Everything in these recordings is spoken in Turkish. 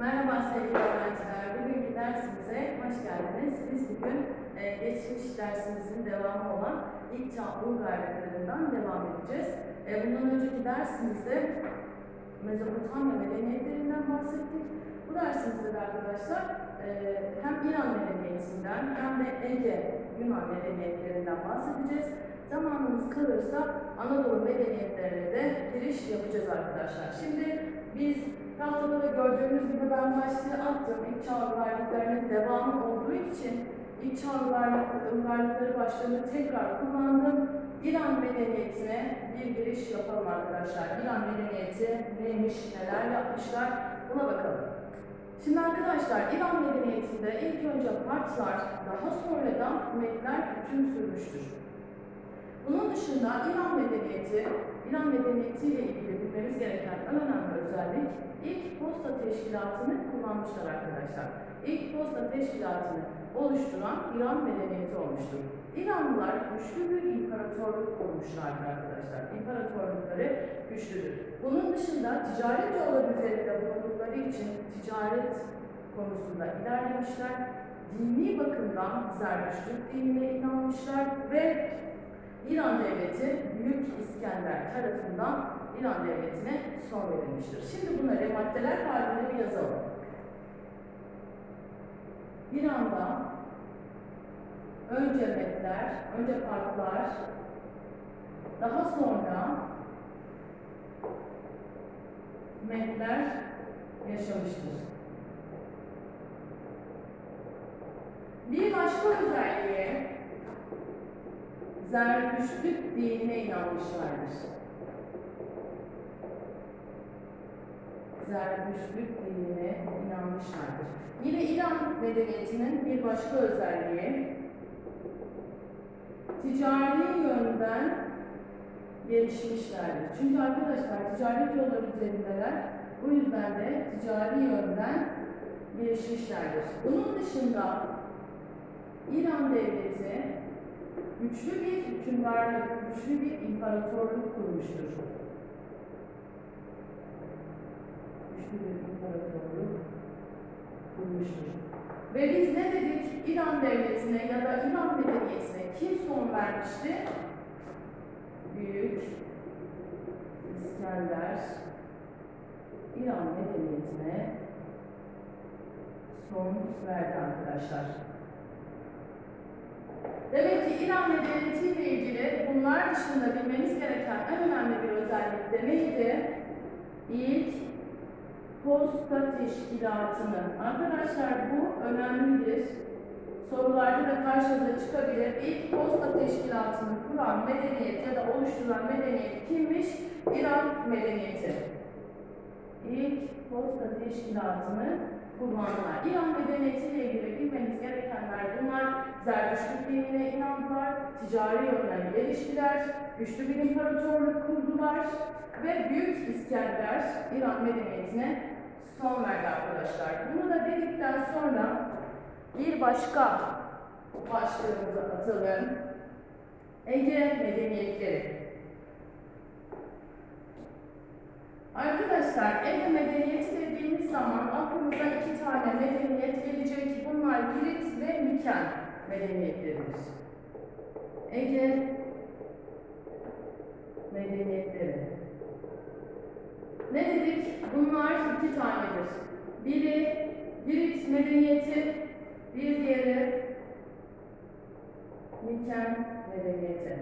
Merhaba sevgili öğrenciler. Bugünkü dersimize hoş geldiniz. Biz bugün e, geçmiş dersimizin devamı olan ilk çağ uygarlıklarından devam edeceğiz. E, bundan önceki dersimizde Mezopotamya medeniyetlerinden bahsettik. Bu dersimizde de arkadaşlar e, hem İran medeniyetinden hem de Ege Yunan medeniyetlerinden bahsedeceğiz. Zamanımız kalırsa Anadolu medeniyetlerine de giriş yapacağız arkadaşlar. Şimdi biz tahtada da gördüğünüz gibi ben başlığı attım. İlk çağ uygarlıklarının devamı olduğu için ilk çağ uygarlık- uygarlıkları başlığını tekrar kullandım. İran medeniyetine bir giriş yapalım arkadaşlar. İran medeniyeti neymiş, neler yapmışlar buna bakalım. Şimdi arkadaşlar İran medeniyetinde ilk önce Partlar, daha sonradan Mekler hüküm sürmüştür. Bunun dışında İran medeniyeti, İran medeniyeti ile ilgili bilmemiz gereken en önemli özellik ilk posta teşkilatını kullanmışlar arkadaşlar. İlk posta teşkilatını oluşturan İran medeniyeti olmuştur. İranlılar güçlü bir imparatorluk kurmuşlardır arkadaşlar. İmparatorlukları güçlüdür. Bunun dışında ticaret yolları üzerinde bulundukları için ticaret konusunda ilerlemişler. Dini bakımdan Zerdüştlük dinine inanmışlar ve İran devleti Büyük İskender tarafından İran devletine son verilmiştir. Şimdi bunları maddeler halinde bir yazalım. İran'da önce Medler, önce Partlar, daha sonra Medler yaşamıştır. Bir başka özelliği Zerdüştlük dinine inanmışlardır. Zerdüştlük dinine inanmışlardır. Yine İran medeniyetinin bir başka özelliği ticari yönden gelişmişlerdir. Çünkü arkadaşlar ticaret yolları üzerindeler. Bu yüzden de ticari yönden gelişmişlerdir. Bunun dışında İran devleti güçlü bir hükümdarlık, güçlü bir imparatorluk kurmuştur. Güçlü bir imparatorluk kurmuştur. Ve biz ne dedik? İran devletine ya da İran medeniyetine kim son vermişti? Büyük İskender İran medeniyetine son verdi arkadaşlar. Demek ki İran medeniyeti ile ilgili bunlar dışında bilmeniz gereken en önemli bir özellik de neydi? İlk posta teşkilatını. Arkadaşlar bu önemlidir. Sorularda da karşınıza çıkabilir. İlk posta teşkilatını kuran medeniyet ya da oluşturan medeniyet kimmiş? İran medeniyeti. İlk posta teşkilatını kullandılar. İran medeniyeti ile ilgili bilmeniz gerekenler bunlar. Zerdüştlük dinine inandılar, ticari yönden geliştiler, güçlü bir imparatorluk kurdular ve Büyük İskender İran medeniyetine son verdi arkadaşlar. Bunu da dedikten sonra bir başka başlığımıza atalım. Ege medeniyetleri. Arkadaşlar Ege medeniyeti dediğimiz zaman aklımıza iki tane medeniyet gelecek. Bunlar Girit ve Miken medeniyetleridir. Ege medeniyetleri. Ne dedik? Bunlar iki tanedir. Biri Girit medeniyeti, bir diğeri Miken medeniyeti.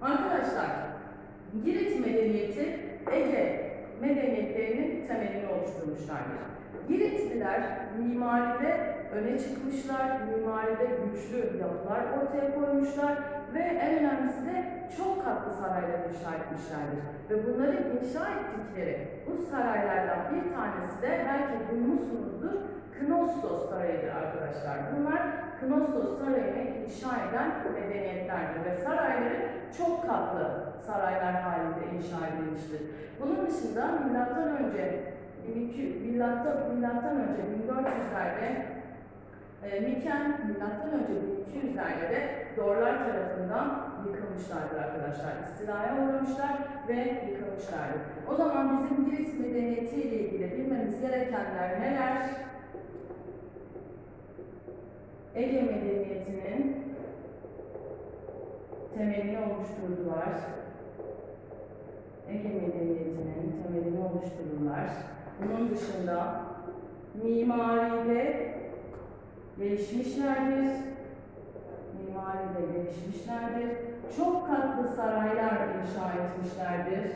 Arkadaşlar, Girit medeniyeti Ege medeniyetlerinin temelini oluşturmuşlardır. Giritliler mimaride öne çıkmışlar, mimaride güçlü yapılar ortaya koymuşlar ve en önemlisi de çok katlı saraylar inşa etmişlerdir. Ve bunları inşa ettikleri bu saraylardan bir tanesi de belki duymuşsunuzdur, Knossos Sarayı'dır arkadaşlar. Bunlar Knossos Sarayı'nı inşa eden medeniyetlerdir ve sarayları çok katlı saraylar halinde inşa edilmiştir. Bunun dışında önce 1200 milattan, milattan önce 1400'lerde E, Miken milattan önce 1200'lerde de Dorlar tarafından yıkılmışlardır arkadaşlar. İstilaya uğramışlar ve yıkılmışlardır. O zaman bizim Girit medeniyeti ile ilgili bilmemiz gerekenler neler? Ege medeniyetinin temelini oluşturdular. Ege medeniyetinin temelini oluştururlar. Bunun dışında mimaride gelişmişlerdir. Mimaride gelişmişlerdir. Çok katlı saraylar inşa etmişlerdir.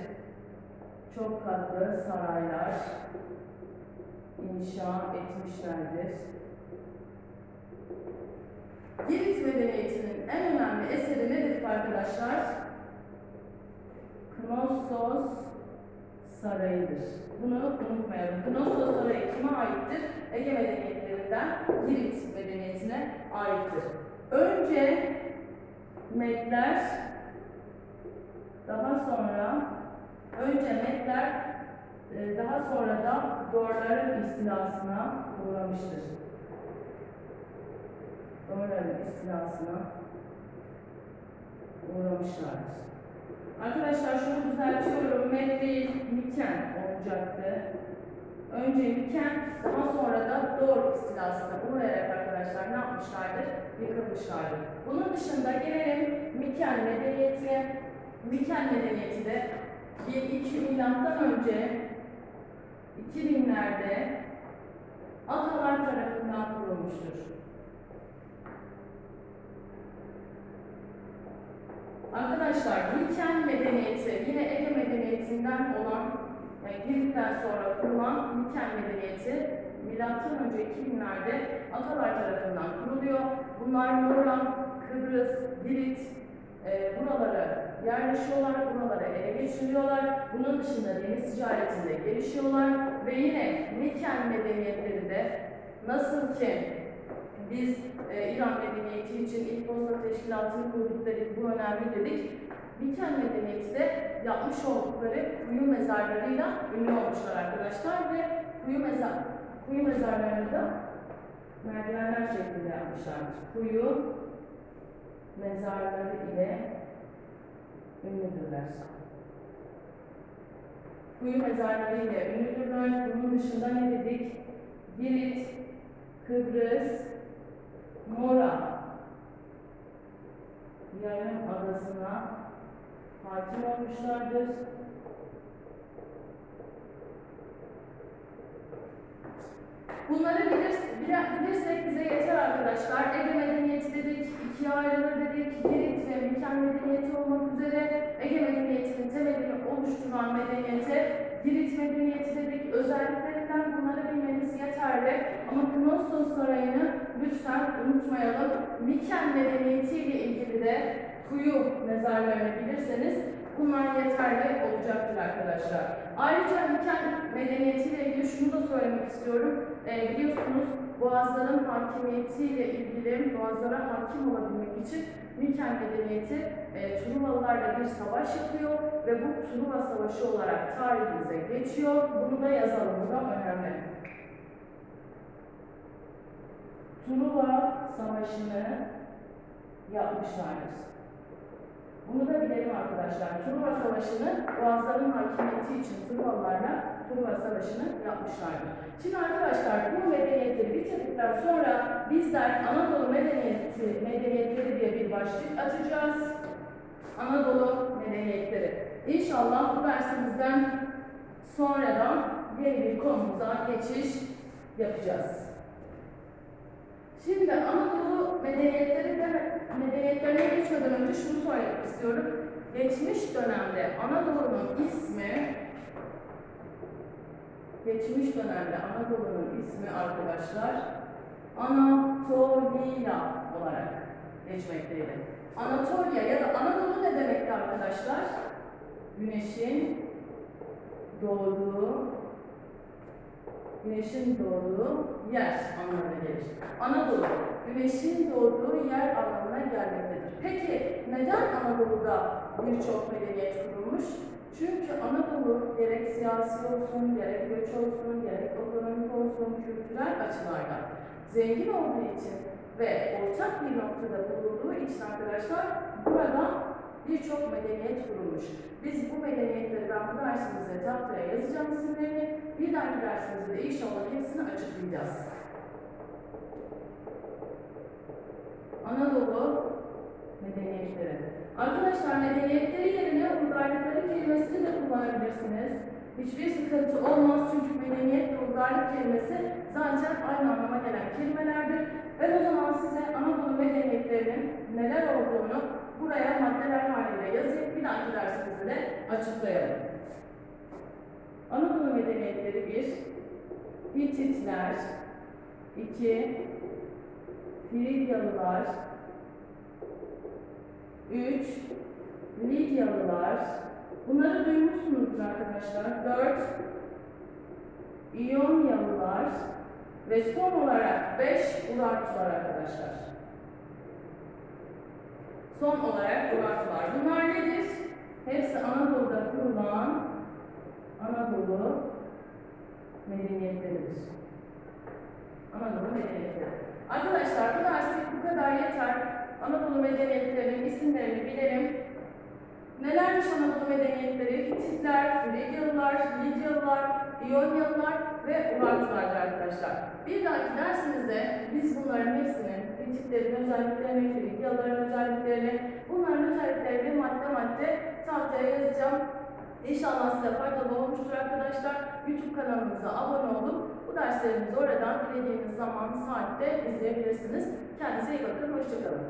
Çok katlı saraylar inşa etmişlerdir. Girit medeniyetinin en önemli eseri nedir arkadaşlar? Knossos Sarayı'dır. Bunu unutmayalım. Knossos Sarayı kime aittir? Ege medeniyetlerinden Girit medeniyetine aittir. Önce Medler, daha sonra önce Medler, e, daha sonra da Dorların istilasına uğramıştır. Dorların istilasına uğramışlardır. Arkadaşlar şunu düzeltiyorum. Med değil, Miken olacaktı. Önce Miken, daha sonra da Dor istilasına uğrayarak arkadaşlar ne yapmışlardır? Yıkılmışlardır. Bunun dışında gelelim Miken medeniyetine. Miken medeniyeti de 1-2 milattan önce 2000'lerde Atalar tarafından kurulmuştur. Arkadaşlar Miken medeniyeti yine Ege medeniyetinden olan yani Girit'ten sonra kurulan Miken medeniyeti milattan önce 2000'lerde Atalar tarafından kuruluyor. Bunlar Moran, Kıbrıs, Girit e, buralara yerleşiyorlar, buralara ele geçiriyorlar. Bunun dışında deniz ticaretinde gelişiyorlar ve yine Miken medeniyetlerinde nasıl ki biz e, İran medeniyeti için ilk posta teşkilatını kurduk dedik, bu önemli dedik. Miken medeniyeti de yapmış oldukları kuyu mezarlarıyla ünlü olmuşlar arkadaşlar ve kuyu mezar kuyu mezarlarını da merdivenler şeklinde yapmışlardır. Kuyu mezarları ile ünlüdürler. Kuyu mezarları ile ünlüdürler. Bunun dışında ne dedik? Girit, Kıbrıs, Mora yarım adasına hakim olmuşlardır. Bunları bilir, bile- bilirsek bize yeter arkadaşlar. Ege medeniyeti dedik, ikiye ayrılır dedik. Girit ve Miken medeniyeti olmak üzere Ege medeniyetinin temelini oluşturan medeniyete Girit medeniyeti dedik. Özelliklerinden bunları bilmemiz yeterli. Ama Knossos Sarayı'nı lütfen unutmayalım. Miken medeniyeti ile ilgili de kuyu mezarlarını bilirseniz bunlar yeterli olacaktır arkadaşlar. Ayrıca Miken medeniyeti ile ilgili şunu da söylemek istiyorum. Ee, biliyorsunuz Boğazların hakimiyetiyle ilgili Boğazlara hakim olabilmek için Miken medeniyeti e, Truvalılarla bir savaş yapıyor ve bu Truva Savaşı olarak tarihimize geçiyor. Bunu da yazalım, bu da önemli. Truva Savaşı'nı yapmışlardır. Bunu da bilelim arkadaşlar. Truva Savaşı'nı Boğazların hakimiyeti için Truvalılarla Truva Savaşı'nı yapmışlardır. Şimdi arkadaşlar bu medeniyetleri bitirdikten sonra bizler Anadolu medeniyeti, medeniyetleri diye bir başlık açacağız. Anadolu medeniyetleri. İnşallah bu dersimizden sonradan yeni bir konumuza geçiş yapacağız. Şimdi Anadolu medeniyetleri de medeniyetlerine geçmeden önce şunu söylemek istiyorum. Geçmiş dönemde Anadolu'nun ismi geçmiş dönemde Anadolu'nun ismi arkadaşlar Anatolia olarak geçmekteydi. Anatolia ya da Anadolu ne demekti arkadaşlar? Güneşin doğduğu güneşin doğduğu yer anlamına gelir. Anadolu, güneşin doğduğu yer anlamına gelmektedir. Peki neden Anadolu'da birçok medeniyet kurulmuş? Çünkü Anadolu gerek siyasi olsun, gerek göç olsun, gerek ekonomik olsun, kültürel açılardan zengin olduğu için ve ortak bir noktada bulunduğu için arkadaşlar burada birçok medeniyet kurulmuş. Biz bu medeniyetleri ben bu dersimizde tahtaya yazacağım isimlerini. Bir dahaki dersimizde de inşallah hepsini açıklayacağız. Anadolu medeniyetleri. Arkadaşlar medeniyetleri yerine uygarlıkları kelimesini de kullanabilirsiniz. Hiçbir sıkıntı olmaz çünkü medeniyet ve uygarlık kelimesi zaten aynı anlama gelen kelimelerdir. Ben o zaman size Anadolu medeniyetlerinin neler olduğunu buraya maddeler halinde yazayım. Bir dahaki dersimizde de açıklayalım. Anadolu medeniyetleri 1. Hititler 2. Frigyalılar 3. Lidyalılar Bunları duymuşsunuzdur arkadaşlar. 4. İyonyalılar ve son olarak 5 Urartular arkadaşlar. Son olarak Urartular. Bunlar nedir? Hepsi Anadolu'da kurulan Anadolu medeniyetleridir. Anadolu medeniyetleri. Arkadaşlar bu derslik bu kadar yeter. Anadolu medeniyetlerinin isimlerini bilelim. Nelermiş Anadolu medeniyetleri? Hititler, Frigyalılar, Lidyalılar, İyonyalılar ve Urartulardır arkadaşlar. Bir dahaki dersimizde biz bunların hepsinin Hititlerin özelliklerini, Frigyalıların özelliklerini, bunların özelliklerini madde madde tahtaya yazacağım. İnşallah size faydalı olmuştur arkadaşlar. YouTube kanalımıza abone olup bu derslerimizi oradan dilediğiniz zaman saatte izleyebilirsiniz. Kendinize iyi bakın. Hoşçakalın.